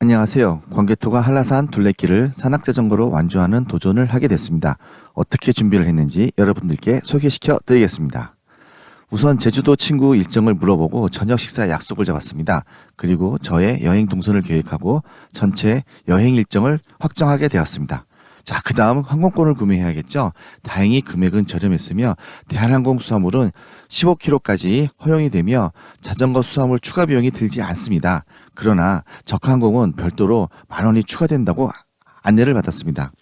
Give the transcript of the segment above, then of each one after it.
안녕하세요. 광개토가 한라산 둘레길을 산악자전거로 완주하는 도전을 하게 됐습니다. 어떻게 준비를 했는지 여러분들께 소개시켜 드리겠습니다. 우선 제주도 친구 일정을 물어보고 저녁 식사 약속을 잡았습니다. 그리고 저의 여행 동선을 계획하고 전체 여행 일정을 확정하게 되었습니다. 자, 그 다음 항공권을 구매해야겠죠? 다행히 금액은 저렴했으며 대한항공 수화물은 15km까지 허용이 되며 자전거 수화물 추가 비용이 들지 않습니다. 그러나 저가항공은 별도로 만 원이 추가된다고 안내를 받았습니다.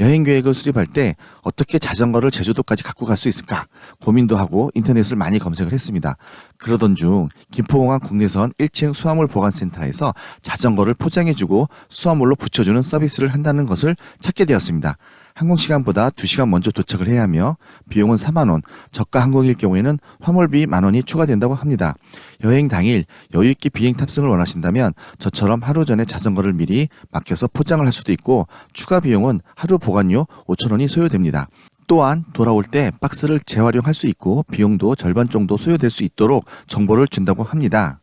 여행 계획을 수립할 때 어떻게 자전거를 제주도까지 갖고 갈 수 있을까 고민도 하고 인터넷을 많이 검색을 했습니다. 그러던 중 김포공항 국내선 1층 수화물 보관센터에서 자전거를 포장해주고 수화물로 붙여주는 서비스를 한다는 것을 찾게 되었습니다. 항공시간보다 2시간 먼저 도착을 해야 하며 비용은 4만원, 저가 항공일 경우에는 화물비 만원이 추가된다고 합니다. 여행 당일 여유있게 비행 탑승을 원하신다면 저처럼 하루 전에 자전거를 미리 맡겨서 포장을 할 수도 있고 추가 비용은 하루 보관료 5천원이 소요됩니다. 또한 돌아올 때 박스를 재활용할 수 있고 비용도 절반 정도 소요될 수 있도록 정보를 준다고 합니다.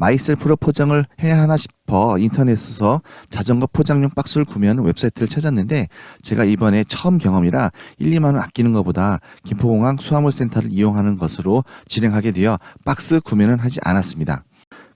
마이셀 프로 포장을 해야 하나 싶어 인터넷에서 자전거 포장용 박스를 구매하는 웹사이트를 찾았는데 제가 이번에 처음 경험이라 1, 2만 원 아끼는 것보다 김포공항 수화물 센터를 이용하는 것으로 진행하게 되어 박스 구매는 하지 않았습니다.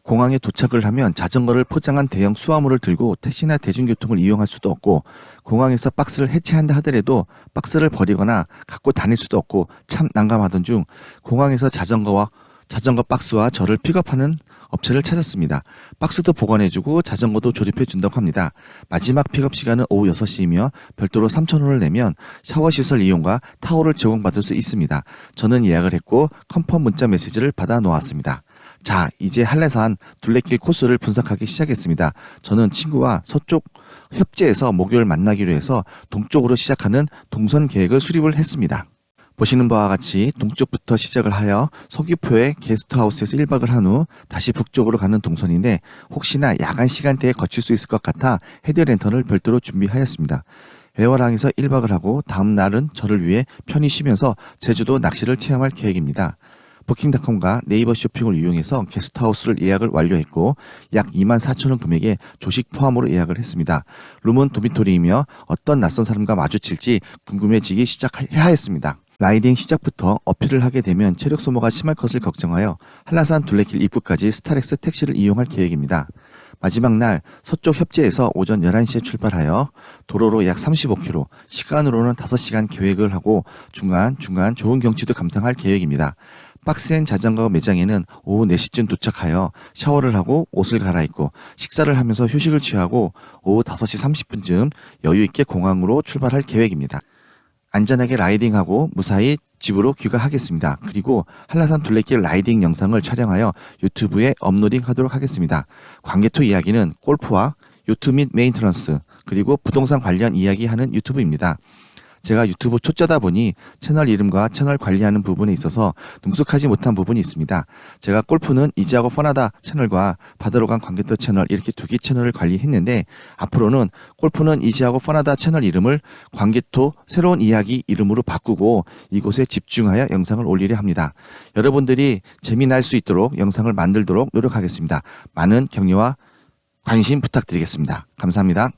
공항에 도착을 하면 자전거를 포장한 대형 수화물을 들고 택시나 대중교통을 이용할 수도 없고 공항에서 박스를 해체한다 하더라도 박스를 버리거나 갖고 다닐 수도 없고 참 난감하던 중 공항에서 자전거와 자전거 박스와 저를 픽업하는 업체를 찾았습니다. 박스도 보관해주고 자전거도 조립해준다고 합니다. 마지막 픽업 시간은 오후 6시이며 별도로 3,000원을 내면 샤워시설 이용과 타월을 제공받을 수 있습니다. 저는 예약을 했고 컨펌 문자 메시지를 받아 놓았습니다. 자, 이제 한라산 둘레길 코스를 분석하기 시작했습니다. 저는 친구와 서쪽 협재에서 목요일 만나기로 해서 동쪽으로 시작하는 동선 계획을 수립을 했습니다. 보시는 바와 같이 동쪽부터 시작을 하여 서귀포의 게스트하우스에서 1박을 한 후 다시 북쪽으로 가는 동선인데 혹시나 야간 시간대에 거칠 수 있을 것 같아 헤드랜턴을 별도로 준비하였습니다. 애월항에서 1박을 하고 다음 날은 저를 위해 편히 쉬면서 제주도 낚시를 체험할 계획입니다. 부킹닷컴과 네이버 쇼핑을 이용해서 게스트하우스를 예약을 완료했고 약 2만 4천 원 금액에 조식 포함으로 예약을 했습니다. 룸은 도미토리이며 어떤 낯선 사람과 마주칠지 궁금해지기 시작해야 했습니다. 라이딩 시작부터 어필을 하게 되면 체력 소모가 심할 것을 걱정하여 한라산 둘레길 입구까지 스타렉스 택시를 이용할 계획입니다. 마지막 날 서쪽 협재에서 오전 11시에 출발하여 도로로 약 35km, 시간으로는 5시간 계획을 하고 중간중간 좋은 경치도 감상할 계획입니다. 박스앤 자전거 매장에는 오후 4시쯤 도착하여 샤워를 하고 옷을 갈아입고 식사를 하면서 휴식을 취하고 오후 5시 30분쯤 여유있게 공항으로 출발할 계획입니다. 안전하게 라이딩하고 무사히 집으로 귀가하겠습니다. 그리고 한라산 둘레길 라이딩 영상을 촬영하여 유튜브에 업로딩 하도록 하겠습니다. 광개토 이야기는 골프와 요트 및 메인트런스 그리고 부동산 관련 이야기하는 유튜브입니다. 제가 유튜브 초짜다 보니 채널 이름과 채널 관리하는 부분에 있어서 능숙하지 못한 부분이 있습니다. 제가 골프는 이지하고 펀하다 채널과 바다로 간 관계터 채널 이렇게 두 개 채널을 관리했는데 앞으로는 골프는 이지하고 펀하다 채널 이름을 관계토 새로운 이야기 이름으로 바꾸고 이곳에 집중하여 영상을 올리려 합니다. 여러분들이 재미날 수 있도록 영상을 만들도록 노력하겠습니다. 많은 격려와 관심 부탁드리겠습니다. 감사합니다.